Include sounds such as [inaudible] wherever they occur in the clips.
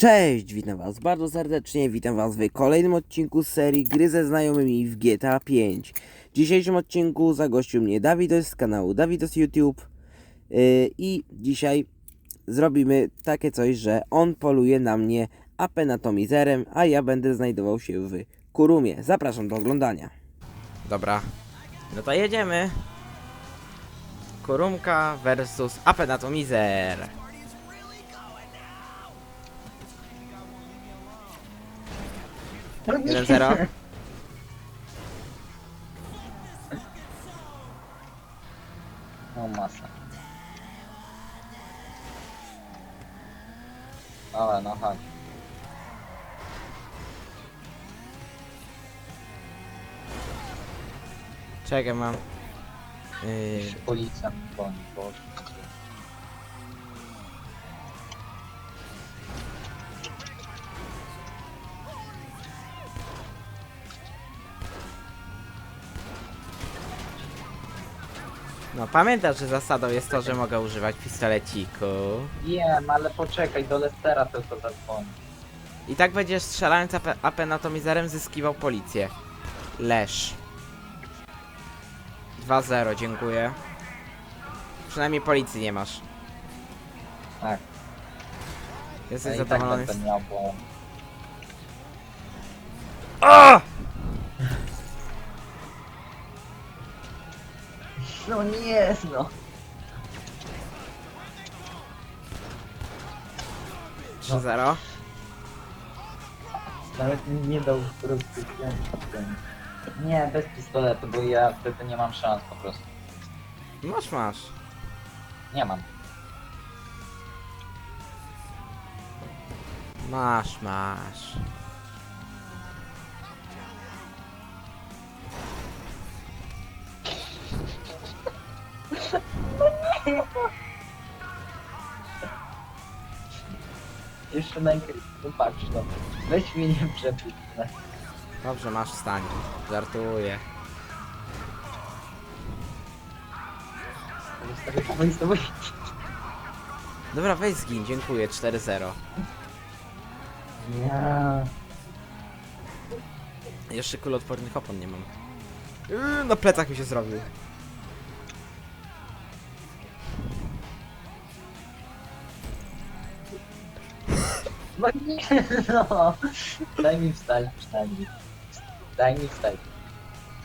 Cześć, witam was bardzo serdecznie, witam was w kolejnym odcinku serii Gry ze znajomymi w GTA 5. W dzisiejszym odcinku zagościł mnie Dawidos z kanału Dawidos YouTube yy, i dzisiaj zrobimy takie coś, że on poluje na mnie apenatomizerem, a ja będę znajdował się w Kurumie. Zapraszam do oglądania. Dobra, no to jedziemy. Kurumka versus apenatomizer. Jeden zero. No masa. Ale no chodź. Czekaj, mam. Yy, policja boże. No pamiętasz, że zasadą jest to, że mogę używać pistoleciku. Wiem, ale poczekaj, do Lestera tylko zadzwoni. I tak będziesz strzelając ape- apenatomizerem zyskiwał policję. Lesz. 2-0, dziękuję. Przynajmniej policji nie masz. Tak, Jesteś ja i tak zadowolony będę z... miał, bo... O! No nie, no. 3-0. Nawet mi nie dał rozpoczęcia. Nie, bez pistoletu, bo ja wtedy nie mam szans po prostu. Masz, masz. Nie mam. Masz, masz. Jeszcze najpierw, no patrz no. Weź mnie nie przepić. Dobrze, masz wstań. Żartuję. Dobra, weź zgin, dziękuję. 4-0. Ja. Jeszcze kuloodpornych opon nie mam. Yy, na plecach mi się zrobił. No nie, no. Daj mi wstać przynajmniej. Daj mi wstać.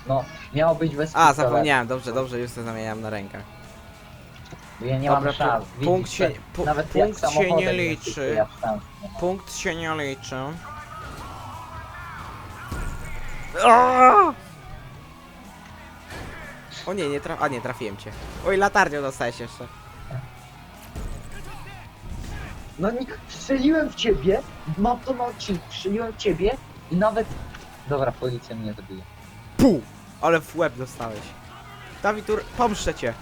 No, miało być bez A, pistoletu, zapomniałem, dobrze, dobrze, już to zamieniam na rękach. bo Ja nie Dobra, mam szans. pu- punkt się- pu- nawet punkt jak się nie samochodem liczy. jeździsz, to Ja szans nie mam. Punkt się nie liczy. O! O nie, nie traf... A nie, trafiłem cię. Oj, latarnią dostałeś jeszcze. No nie, strzeliłem w ciebie, mam to na odcinku, strzeliłem w ciebie i nawet... Dobra, policja mnie zabije. Pu! Ale w łeb dostałeś. Dawidur, pomszczę cię.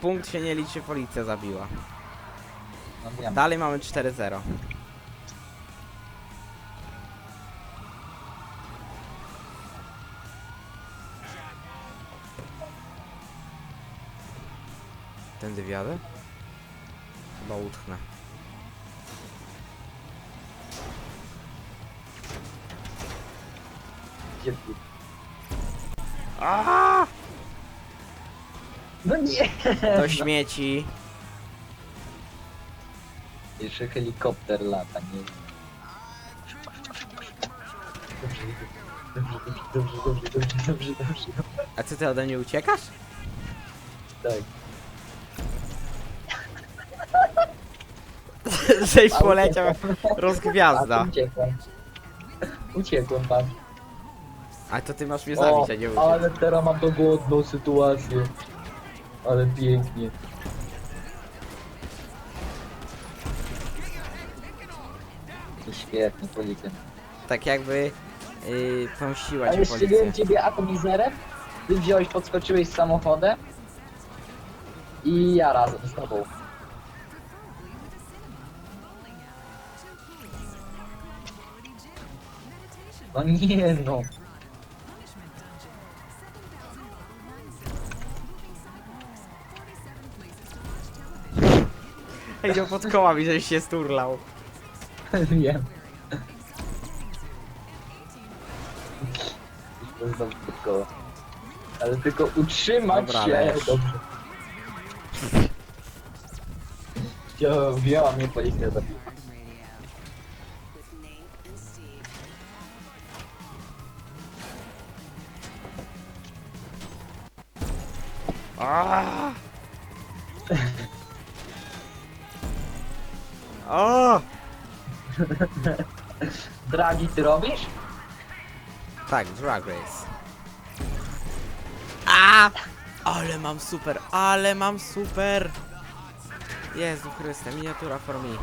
Punkt się nie liczy, policja zabiła. No wiem. Dalej mamy 4-0. Tędy wiadę? Chyba utchnę. Aaaa! No nie! Do śmieci. Jeszcze helikopter lata, nie? Dobrze, dobrze, dobrze, dobrze, dobrze, dobrze, dobrze, A co ty ode mnie uciekasz? tak. [laughs] Żeś poleciał rozgwiazda. Uciekłem. Uciekłem pan. A to ty masz mnie zabić, a nie uciec. ale teraz mam dogodną sytuację. Ale pięknie. Świetnie, policjant. Tak jakby yy, pomściła A cię policja. wiem ciebie atomizerem, ty wziąłeś, podskoczyłeś z samochodem i ja razem z tobą. No nie no. Idą pod kołami, żeś się sturlał. [laughs] Wiem. To jest dobrze koło. Ale tylko utrzymać Dobra, się. leż. Dobrze. Wzięła, wzięła mnie policja zabiła. Aaaa! O! Dragi ty robisz? Tak, Drag Race. A! Ale mam super, ale mam super! Jezu Chryste, miniatura for me.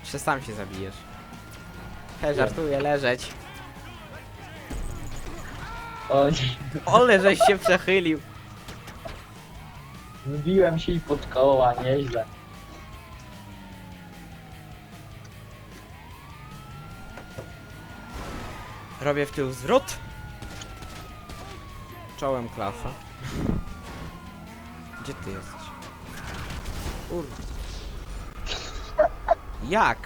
Jeszcze sam się zabijesz. He, żartuję, leżeć. O nie. Ole, żeś się przechylił. Wbiłem się i pod koła, nieźle. Robię w tył zwrot. Czołem klasa. Gdzie ty jesteś? Ur... Jak?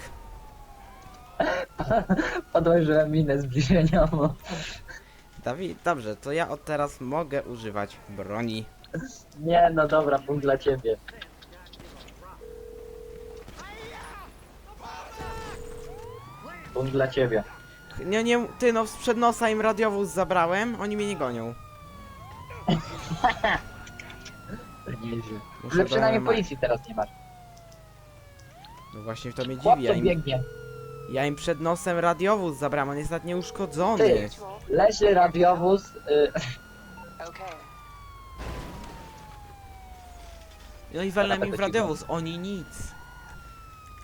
Podłożyłem minę zbliżeniową. Dawid, dobrze, to ja od teraz mogę używać broni. Nie, no dobra, punkt dla ciebie. Punkt dla ciebie. Nie, nie, ty no, sprzed nosa im radiowóz zabrałem, oni mnie nie gonią. Nieźle. Muszę Ale do przynajmniej MMA. policji teraz nie masz. No właśnie to mnie dziwi, ja to im, biegnie. ja im przed nosem radiowóz zabrałem, on jest nawet nieuszkodzony. Ty. Leży radiowóz. Y, No i walnę im w radiowóz, oni nic.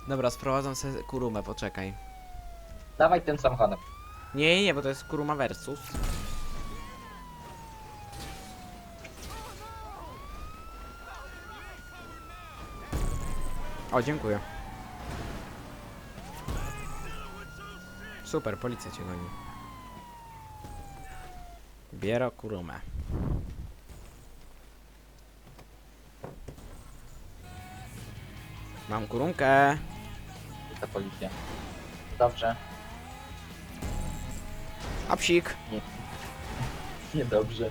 Dobra, sprowadzam sobie kurumę, poczekaj. dawaj tym samochodem. Nie, nie, nie, bo to jest kuruma versus. O, dziękuję. Super, policja cię goni. Biero kurumę. Mam kurunkę. Ta policja. Dobrze. A psik. [laughs] Niedobrze.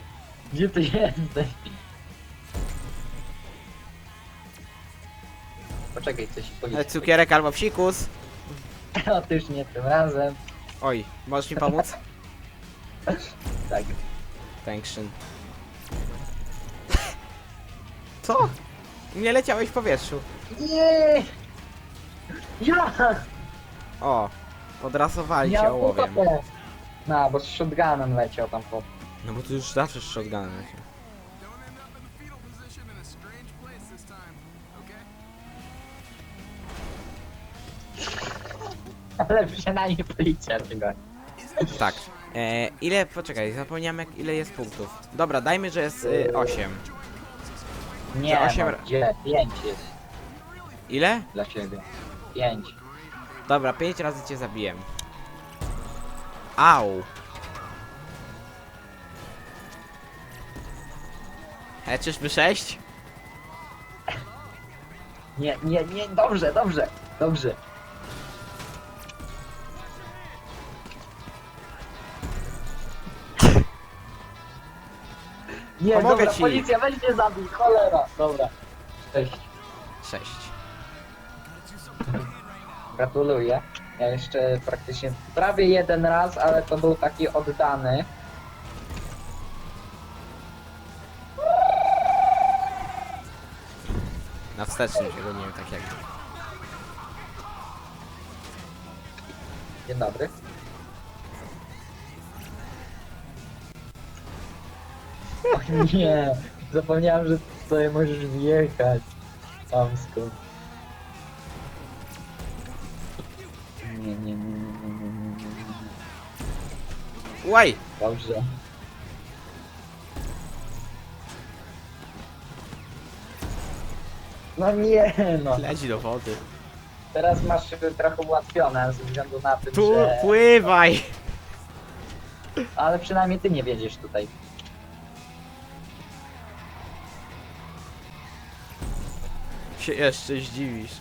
Gdzie ty jesteś? Poczekaj, coś E, policja. Cukierek albo psikus. [laughs] Otóż nie tym razem. Oj, możesz mi pomóc? [laughs] Tak. Thankshin. Co? Nie leciałeś w powietrzu. Nie! Ja! O, podrasowali Miał ołowiem. No, bo z shotgunem leciał tam po... No bo tu już zawsze z shotgunem leciał. Ale przynajmniej policja tego. Tak. E, ile, poczekaj, zapomniałem jak, ile jest punktów. Dobra, dajmy, że jest y, 8. Nie, Że osiem no, ra- gdzie? Pięć jest Ile? dla ciebie. Pięć. Dobra, 5 razy cię zabiłem. Au. E, czyżby 6? Nie, nie, nie, dobrze, dobrze, dobrze. Nie, Pomogę dobra, ci. policja, weź mnie zabij, cholera. Dobra. Cześć. 6. Gratuluję. Ja jeszcze praktycznie prawie jeden raz, ale to był taki oddany. Na wstecznym się goniłem tak jak. Dzień dobry. [laughs] Nie, zapomniałem, że tutaj możesz wjechać. Tam skąd. Nie, nie, nie, nie, nie, nie, nie, nie. Łaj! Dobrze. No nie no, Leci do wody. teraz masz trochę ułatwione ze względu na to, Tu że... pływaj! Ale przynajmniej ty nie wiedziesz tutaj. Się jeszcze zdziwisz.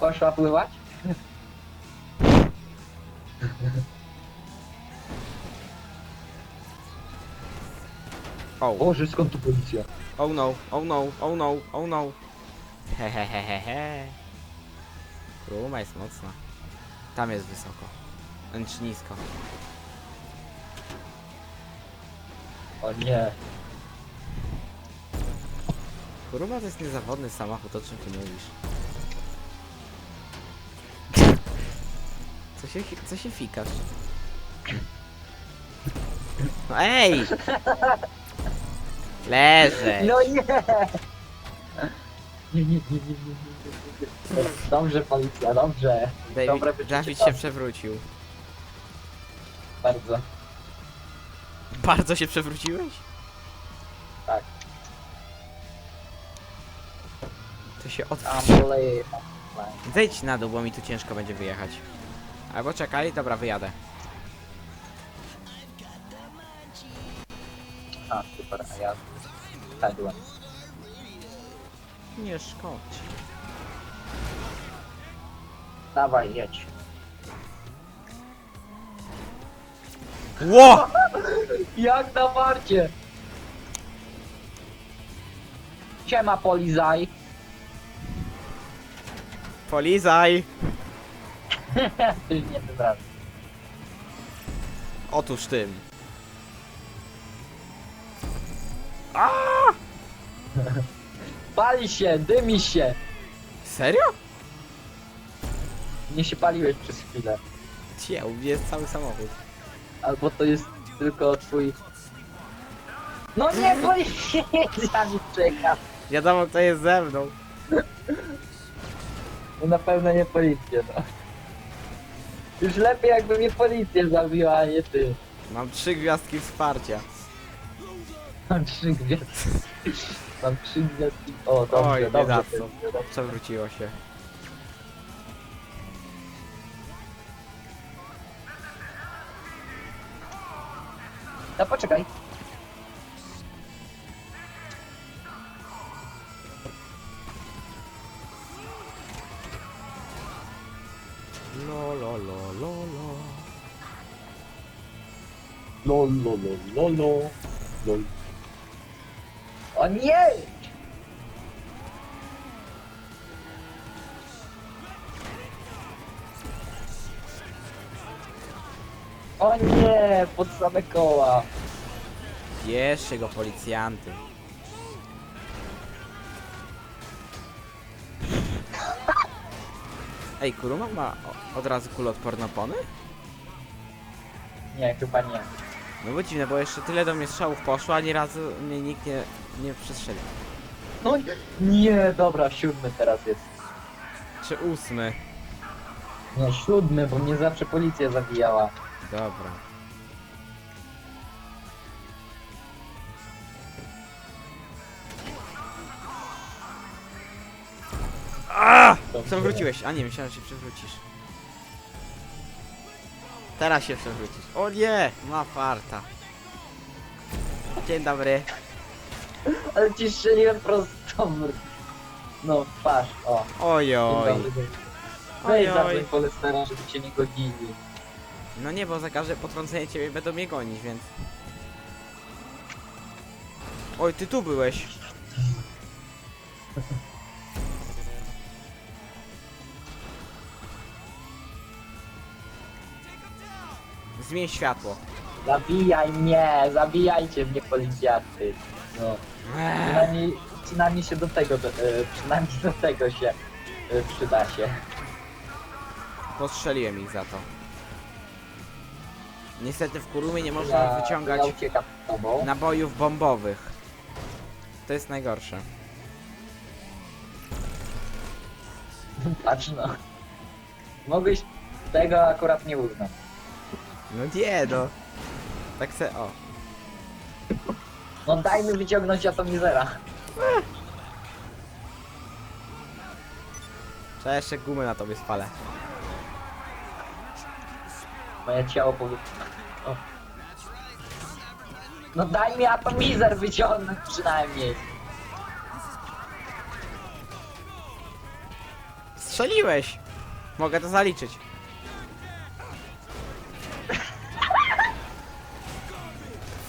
Poszła pływać? O, Boże, skąd tu policja? oh no, oh no, oh no, oh no. Hehehehe. Kuruma jest mocna. Tam jest wysoko. Znaczy nisko. O nie. Kuruma to jest niezawodny samochód, o czym ty mówisz? Co się, co się fikasz? No ej! Leżeć! No nie! Nie, nie, nie, nie, nie, nie, nie. Dobrze, policja, dobrze. Dobre David, Dawid się przewrócił. Bardzo. Bardzo się przewróciłeś? Tak. To się otwórz. Unbelievable. Zejdź na dół, bo mi tu ciężko będzie wyjechać. Albo czekaj, dobra, wyjadę. A, super, a ja padłem. Nie szkodzi. Dawaj, jedź. Ło! Jak na warcie! Siema, polizaj. Polizaj! Ty [laughs] nie tym razem. Otóż tym. Pali się, dymi się. Serio? Nie się paliłeś przez chwilę. Mnie jest cały samochód. Albo to jest tylko twój... No nie, policja [laughs] mi czeka. Wiadomo kto jest ze mną. No na pewno nie policja, no. Już lepiej jakby mnie policja zabiła, a nie ty. Mam trzy gwiazdki wsparcia. Mam trzy gwiazdki. [laughs] Mam trzy gwiazdki. O, dobrze, Oj, dobrze. Przewróciło się. No poczekaj. Lo, lo, lo, lo, lo. Lol, lol, lol, lol, lol. O nie! O nie, pod same koła. Bierzcie go policjanty. Ej, Kuruma ma o- od razu kuloodporne opony? Nie, chyba nie. No bo dziwne, bo jeszcze tyle do mnie strzałów poszło, ani razu mnie nikt nie, nie przestrzelił. No nie, dobra, siódmy teraz jest. Czy ósmy? Nie, siódmy, bo mnie zawsze policja zabijała. Dobra. Dobrze. Przewróciłeś. A nie, myślałem, że się przewrócisz. Teraz się przewrócisz. O nie! Ma farta. Dzień dobry. Ale ci strzeliłem prosto w... No, twarz, o. Ojoj. Dzień dobry. Weź Ojoj. Lestera, żeby cię nie gonili. No nie, bo za każde potrącenie ciebie będą mnie gonić, więc... Oj, ty tu byłeś. Zmień światło. Zabijaj mnie, zabijajcie mnie policjanty. No, przynajmniej, przynajmniej się do tego, do, e, przynajmniej do tego się e, przyda się. Postrzeliłem ich za to. Niestety w Kurumie nie można Ja- wyciągać Ja uciekam z tobą. nabojów bombowych. To jest najgorsze. Patrz no. Mogłeś tego akurat nie uznać. No nie no. Tak se, o. No daj mi wyciągnąć atomizera. Trzeba jeszcze gumę na tobie spalę. Moje ciało powie... No daj mi atomizer wyciągnąć przynajmniej. Strzeliłeś! Mogę to zaliczyć.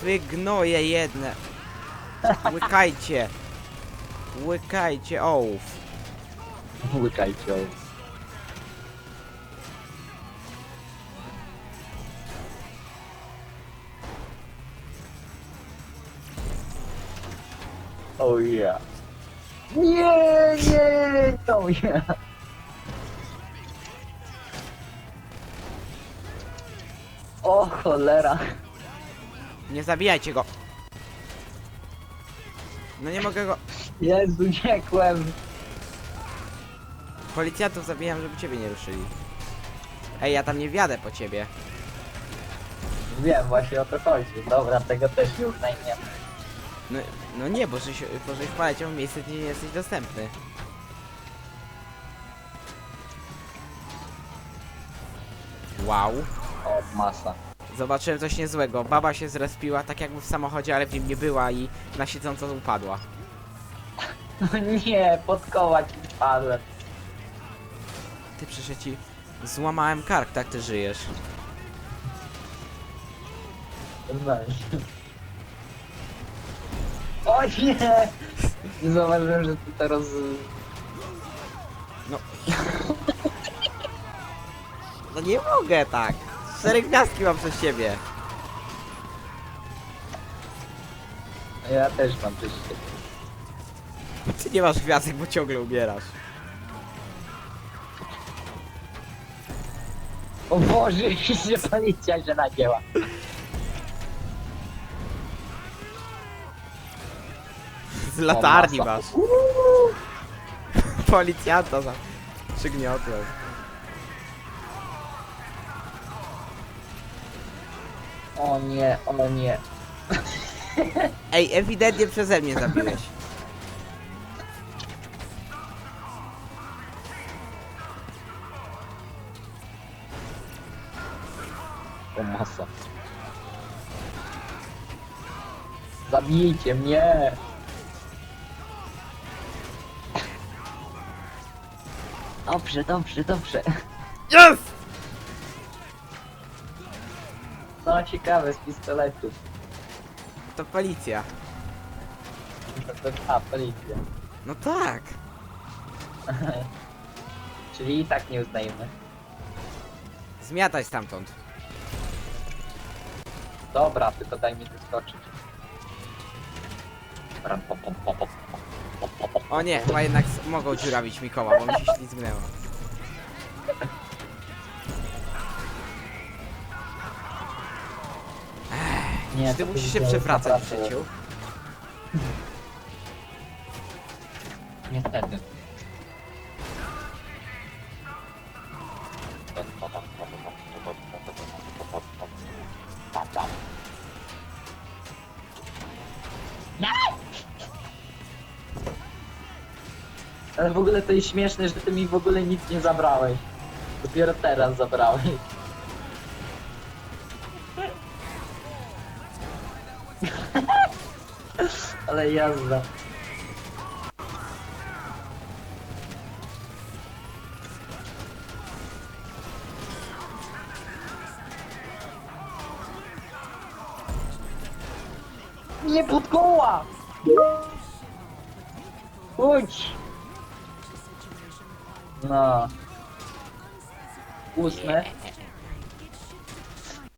Wy gnoje jedne. Łykajcie. Łykajcie ołów. [laughs] Łykajcie. Oh yeah. Nie, nie, oh yeah. O cholera. Nie zabijajcie go. No nie mogę go... Jezu, nie kłem. Policjantów zabijam, żeby ciebie nie ruszyli. Ej, ja tam nie wjadę po ciebie. Wiem, właśnie o to chodzi. Dobra, tego też nie uznajmiemy. No, no nie, bo żeś, bo żeś poleciał w miejsce, gdzie nie jesteś dostępny. Wow. O, masa. Zobaczyłem coś niezłego. Baba się zrespiła tak jakby w samochodzie, ale w nim nie była i na siedząco upadła. No [laughs] nie, podkołać mi padłem. Ty przecież ci złamałem kark, tak ty żyjesz. Weź. [laughs] O nie! Nie zauważyłem, że ty teraz... No. No nie mogę tak. Cztery gwiazdki mam przez siebie. Ja też mam coś takiego. Ty nie masz gwiazdek, bo ciągle umierasz. O Boże, już się policja się nagięła. Z latarni masz. Policjanta za przygniotłem. O nie, o nie. [laughs] Ej, ewidentnie przeze mnie zabiłeś. O masa. Zabijcie mnie! Dobrze, dobrze, dobrze. No ciekawe z pistoletu. To policja. A, policja. No tak. Czyli i tak nie uznajemy. Zmiataj stamtąd. Dobra, tylko daj mi wyskoczyć. Ram, pom, pom, pom, pom, pom, pom, pom. O nie, chyba jednak s- mogą dziurawić mi koła, bo mi się ślizgnęło. Nie, Ty to musisz się przewracać w naprawdę- życiu. Niestety. Ale w ogóle to jest śmieszne, że ty mi w ogóle nic nie zabrałeś. Dopiero teraz zabrałeś. Ale jazda. Nie pod koła! Chodź! No. Ósme.